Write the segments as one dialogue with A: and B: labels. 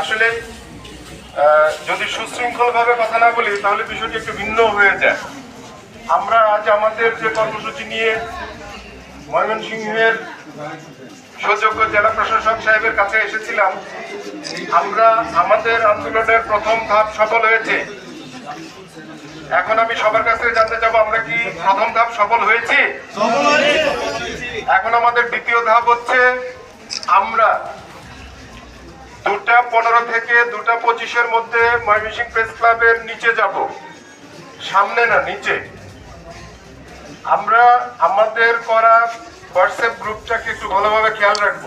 A: আসলে যদি সুশৃঙ্খল ভাবে কথা না বলি তাহলে বিষয়টি একটু ভিন্ন হয়ে যায়। আমরা আজ আমাদের যে কর্মসূচি নিয়ে ময়মনসিংহের সুযোগ্য জেলা প্রশাসক সাহেবের কাছে এসেছিলাম আমরা আমাদের আন্দোলনের প্রথম ধাপ সফল হয়েছে। এখন আমি সবার কাছ থেকে জানতে চাবো আমরা কি প্রথম ধাপ সফল হয়েছি। এখন আমাদের দ্বিতীয় ধাপ হচ্ছে আমরা পনেরো থেকে দুটা পঁচিশের মধ্যে ময়মনসিং প্রেস ক্লাবের নিচে যাব। সামনে না, নিচে। আমরা আমাদের করা হোয়াটসঅ্যাপ গ্রুপটাকে একটু ভালোভাবে খেয়াল রাখব।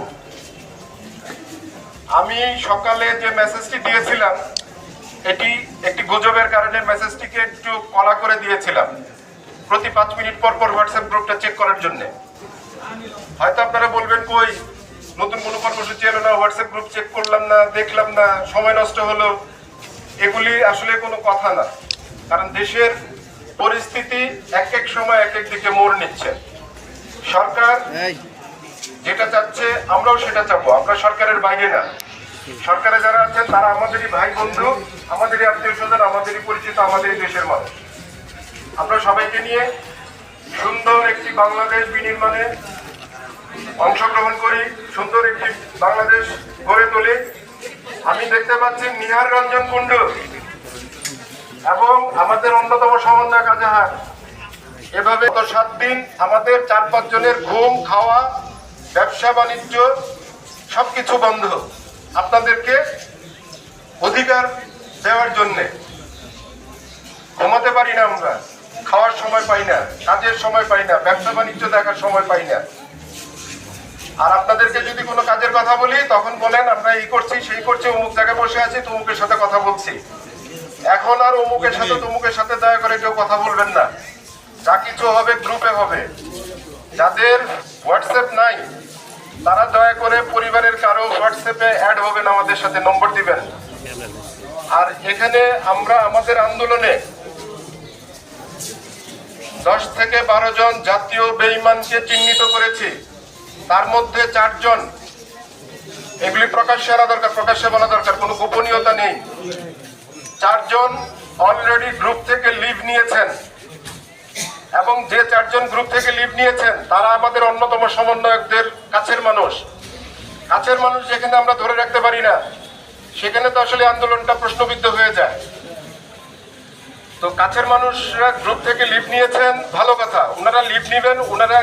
A: আমি সকালে যে মেসেজটি দিয়েছিলাম, এটি একটি গুজবের কারণে মেসেজটিকে একটু কলা করে দিয়েছিলাম। প্রতি পাঁচ মিনিট পর পর হোয়াটসঅ্যাপ গ্রুপটা চেক করার জন্য। হয়তো আপনারা বলবেন, কই নতুন কোনো কর্মসূচি এলো না হোয়াটসঅ্যাপ গ্রুপ চেক করলাম না দেখলাম না সময় নষ্ট হলো এগুলি আসলে কোনো কথা না। কারণ দেশের পরিস্থিতি এক এক সময় এক এক দিকে মোড় নিচ্ছে। সরকার যেটা চাচ্ছে আমরাও সেটা চাবো। আমরা সরকারের বাইরে না। সরকারে যারা আছেন তারা আমাদেরই ভাই বন্ধু আমাদেরই আত্মীয় স্বজন আমাদেরই পরিচিত আমাদেরই দেশের মানুষ। আমরা সবাইকে নিয়ে সুন্দর একটি বাংলাদেশ বিনির্মাণে অংশগ্রহণ করি, সুন্দর একটি বাংলাদেশ গড়ে তুলি। আমি দেখতে পাচ্ছি নিহার রঞ্জন কুণ্ডু এবং আমাদের অন্যতম সমন্বয় কাজাহার এভাবে গত সাত দিন আমাদের চার পাঁচ জনের ঘুম, খাওয়া, ব্যবসা, বাণিজ্য সবকিছু বন্ধ। আপনাদেরকে অধিকার দেওয়ার জন্যে। ঘুমাতে পারি না আমরা, খাওয়ার সময় পাই না, কাজের সময় পাই না, ব্যবসা, বাণিজ্য দেখার সময় পাই না। আর আপনাদেরকে যদি কোনো কাজের কথা বলি তখন বলেন আমরা এই করছি সেই করছি অমুক জায়গায় বসে আছি তমুকের সাথে কথা বলছি। এখন আর অমুকের সাথে তমুকের সাথে দয়া করে কেউ কথা বলবেন না। যা কিছু হবে গ্রুপে হবে। যাদের হোয়াটসঅ্যাপ নাই তারা দয়া করে পরিবারের কারও হোয়াটসঅ্যাপে অ্যাড হবেন আমাদের সাথে নম্বর দিবেন। আর এখানে আমরা আমাদের আন্দোলনে দশ থেকে বারো জন জাতীয় বেঈমানকে চিহ্নিত করেছি। তার মধ্যে চারজন। এগুলি প্রকাশ্যে আনা দরকার, প্রকাশ্যে বলা দরকার, কোনো গোপনীয়তা নেই। চারজন অলরেডি গ্রুপ থেকে লিভ নিয়েছেন। এবং যে চারজন গ্রুপ থেকে লিভ নিয়েছেন, তারা আমাদের অন্যতম সমন্বয়কদের কাছের মানুষ। কাছের মানুষ যেখানে আমরা ধরে রাখতে পারি না, সেখানে তো আসলে আন্দোলনটা প্রশ্নবিদ্ধ হয়ে যায়। তো কাছের মানুষরা গ্রুপ থেকে লিভ নিয়েছেন, ভালো কথা। ওনারা লিভ নিবেন, ওনারা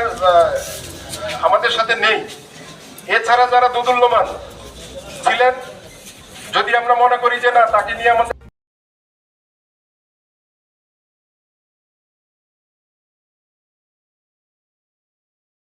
A: আমাদের সাথে নেই। এছাড়া যারা দুদুল্যমান ছিলেন, যদি আমরা মনে করি যে না, তাকে নিয়ে আমাদের